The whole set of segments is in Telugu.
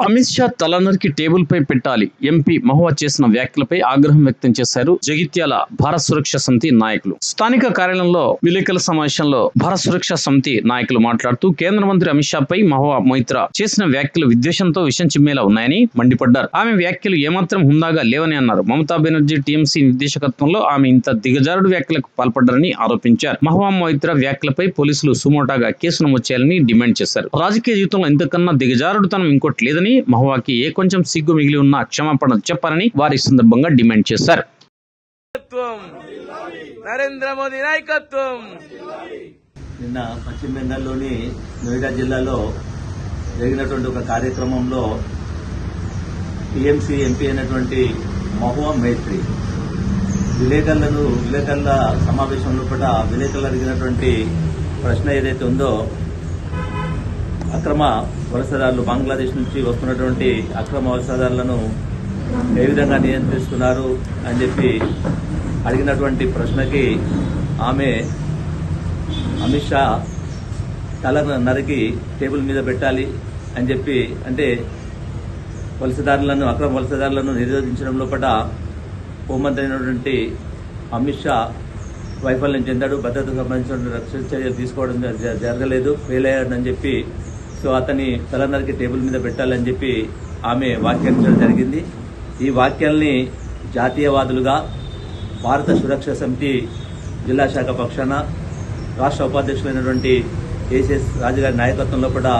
అమిత్ షా తలనరికి టేబుల్ పై పెట్టాలి. ఎంపీ మహువా చేసిన వ్యాఖ్యలపై ఆగ్రహం వ్యక్తం చేశారు జగిత్యాల భారత సురక్ష సమితి నాయకులు. స్థానిక కార్యాలయంలో విలేకరుల సమావేశంలో భారత సురక్ష సమితి నాయకులు మాట్లాడుతూ కేంద్ర మంత్రి అమిత్ షా పై మహువా మొయిత్రా చేసిన వ్యాఖ్యలు విద్వేషంతో విషం చిమ్మేలా ఉన్నాయని మండిపడ్డారు. ఆమె వ్యాఖ్యలు ఏమాత్రం హుందాగా లేవని అన్నారు. మమతా బెనర్జీ టీఎంసీ నిర్దేశకత్వంలో ఆమె ఇంత దిగజారుడు వ్యాఖ్యలకు పాల్పడ్డారని ఆరోపించారు. మహువా మొయిత్రా వ్యాఖ్యలపై పోలీసులు సుమోటాగా కేసు నమోదు చేయాలని డిమాండ్ చేశారు. రాజకీయ జీవితంలో ఇంతకన్నా దిగజారుడుతనం ఇంకోటి లేదని మహువాకి ఏ కొంచెం సిగ్గు మిగిలి ఉన్న క్షమాపణ చెప్పాలని వారి సందర్భంగా డిమాండ్ చేశారు. నాయకత్వం. నరేంద్ర మోదీ నాయకత్వం. నిన్న పశ్చిమ బెంగాల్లోని నోయిడా జిల్లాలో జరిగినటువంటి ఒక కార్యక్రమంలో టీఎంసీ ఎంపీ అయినటువంటి మహువా మైత్రి విలేకరులను విలేకరుల సమావేశంలో కూడా విలేకరులు అడిగినటువంటి ప్రశ్న ఏదైతే ఉందో అక్రమ వలసదారులు బంగ్లాదేశ్ నుంచి వస్తున్నటువంటి అక్రమ వలసదారులను ఏ విధంగా నియంత్రిస్తున్నారు అని చెప్పి అడిగినటువంటి ప్రశ్నకి ఆమె అమిత్ షా తల నరికి టేబుల్ మీద పెట్టాలి అని చెప్పి అంటే వలసదారులను అక్రమ వలసదారులను నిరోధించడం లోపల హోంమంత్రి అయినటువంటి అమిత్ షా వైఫల్యం చెందాడు భద్రతకు సంబంధించిన రక్షణ చర్యలు తీసుకోవడం జ- జరగలేదు ఫెయిల్ అయ్యాడని చెప్పి సో అతని తలనరికి టేబుల్ మీద పెట్టాలని చెప్పి ఆమె వ్యాఖ్యానించడం జరిగింది. ఈ వాక్యాల్ని జాతీయవాదులుగా భారత సురక్ష సమితి జిల్లా శాఖ పక్షాన రాష్ట్ర ఉపాధ్యక్షులైనటువంటి ఏసీఎస్ రాజుగారి నాయకత్వంలో కూడా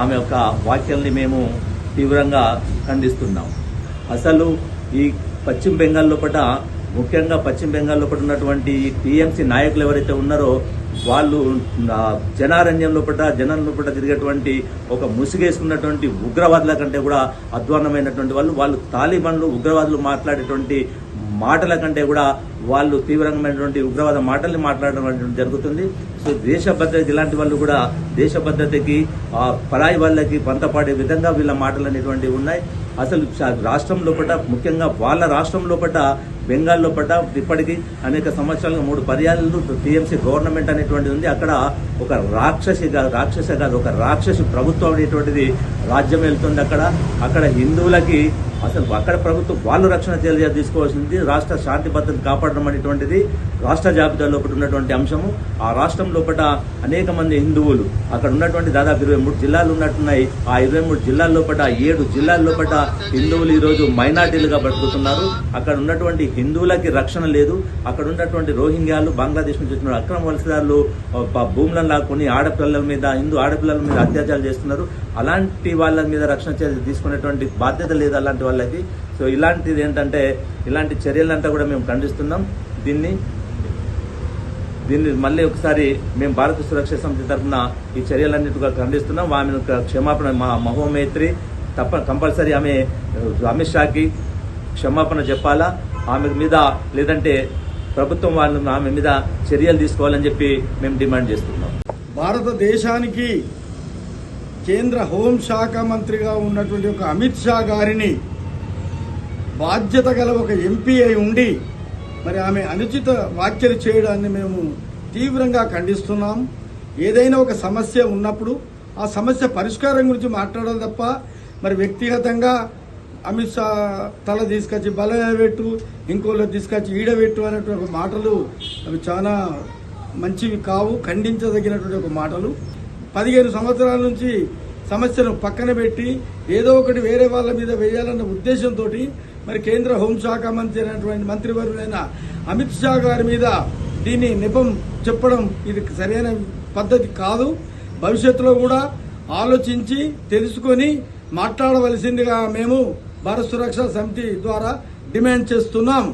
ఆమె యొక్క వాక్యాల్ని మేము తీవ్రంగా ఖండిస్తున్నాం. అసలు ఈ పశ్చిమ బెంగాల్ లోపల ముఖ్యంగా పశ్చిమ బెంగాల్ లోపల ఉన్నటువంటి టీఎంసీ నాయకులు ఎవరైతే ఉన్నారో వాళ్ళు ఆ, జనారణ్యం లోపల జనం లోపల తిరిగేటువంటి ఒక ముసుగేసుకున్నటువంటి ఉగ్రవాదుల కంటే కూడా అధ్వాన్నమైనటువంటి వాళ్ళు వాళ్ళు తాలిబాన్లు ఉగ్రవాదులు మాట్లాడేటువంటి మాటల కంటే కూడా వాళ్ళు తీవ్రమైనటువంటి ఉగ్రవాద మాటల్ని మాట్లాడడం జరుగుతుంది. సో దేశ భద్రత ఇలాంటి వాళ్ళు కూడా దేశ భద్రతకి ఆ, పరాయి వాళ్ళకి పంతపాడే విధంగా వీళ్ళ మాటలు అనేటువంటివి ఉన్నాయి. అసలు రాష్ట్రం లోపల ముఖ్యంగా వాళ్ళ రాష్ట్రం లోపల బెంగాల్లో లోపల ఇప్పటికీ అనేక సంవత్సరాలుగా మూడు పర్యాలు టీఎంసీ గవర్నమెంట్ అనేటువంటిది ఉంది. అక్కడ ఒక రాక్షసి కాదు రాక్షస కాదు ఒక రాక్షసి ప్రభుత్వం అనేటువంటిది రాజ్యం వెళ్తుంది అక్కడ. అక్కడ హిందువులకి అసలు అక్కడ ప్రభుత్వం వాళ్ళు రక్షణ చర్య తీసుకోవాల్సింది. రాష్ట్ర శాంతి భద్రత కాపాడడం అనేటువంటిది రాష్ట్ర జాబితా లోపల ఉన్నటువంటి అంశము. ఆ రాష్ట్రం లోపల అనేక మంది హిందువులు అక్కడ ఉన్నటువంటి దాదాపు ఇరవై మూడు జిల్లాలు ఉన్నట్టున్నాయి. ఆ ఇరవై మూడు జిల్లాల లోపల ఏడు జిల్లాల లోపల హిందువులు ఈరోజు మైనార్టీలుగా బతుకుతున్నారు. అక్కడ ఉన్నటువంటి హిందువులకి రక్షణ లేదు. అక్కడ ఉన్నటువంటి రోహింగ్యాలు బంగ్లాదేశ్ నుంచి వచ్చిన అక్రమ వలసదారులు భూములను లాక్కొని ఆడపిల్లల మీద హిందూ ఆడపిల్లల మీద అత్యాచారాలు చేస్తున్నారు. అలాంటి వాళ్ళ మీద రక్షణ చర్యలు తీసుకునేటువంటి బాధ్యత లేదు అలాంటి వాళ్ళకి. సో ఇలాంటిది ఏంటంటే ఇలాంటి చర్యలంతా కూడా మేము ఖండిస్తున్నాం. దీన్ని దీన్ని మళ్ళీ ఒకసారి మేము భారత సురక్ష సమితి తరఫున ఈ చర్యలన్నిటిగా ఖండిస్తున్నాం. ఆమె క్షమాపణ మా మహోమైత్రి తప్ప కంపల్సరీ ఆమె అమిత్ షాకి క్షమాపణ చెప్పాలా? ఆమె మీద లేదంటే ప్రభుత్వం వాళ్ళు ఆమె మీద చర్యలు తీసుకోవాలని చెప్పి మేము డిమాండ్ చేస్తున్నాం. భారతదేశానికి కేంద్ర హోంశాఖ మంత్రిగా ఉన్నటువంటి ఒక అమిత్ షా గారిని బాధ్యత గల ఒక ఎంపీ అయి ఉండి మరి ఆమె అనుచిత వ్యాఖ్యలు చేయడాన్ని మేము తీవ్రంగా ఖండిస్తున్నాం. ఏదైనా ఒక సమస్య ఉన్నప్పుడు ఆ సమస్య పరిష్కారం గురించి మాట్లాడాలి తప్ప మరి వ్యక్తిగతంగా అమిత్ షా తల తీసుకొచ్చి బలపెట్టు ఇంకోళ్ళు తీసుకొచ్చి ఈడబెట్టు అనేటువంటి ఒక మాటలు అవి చాలా మంచివి కావు ఖండించదగినటువంటి ఒక మాటలు. పదిహేను సంవత్సరాల నుంచి సమస్యను పక్కన పెట్టి ఏదో ఒకటి వేరే వాళ్ళ మీద వేయాలన్న ఉద్దేశంతో మరి కేంద్ర హోంశాఖ మంత్రి అయినటువంటి మంత్రివర్యులైన అమిత్ షా గారి మీద దీన్ని నిపం చెప్పడం ఇది సరైన పద్ధతి కాదు. భవిష్యత్తులో కూడా ఆలోచించి తెలుసుకొని మాట్లాడవలసిందిగా మేము భారత సురక్ష సమితి ద్వారా డిమాండ్ చేస్తున్నాం.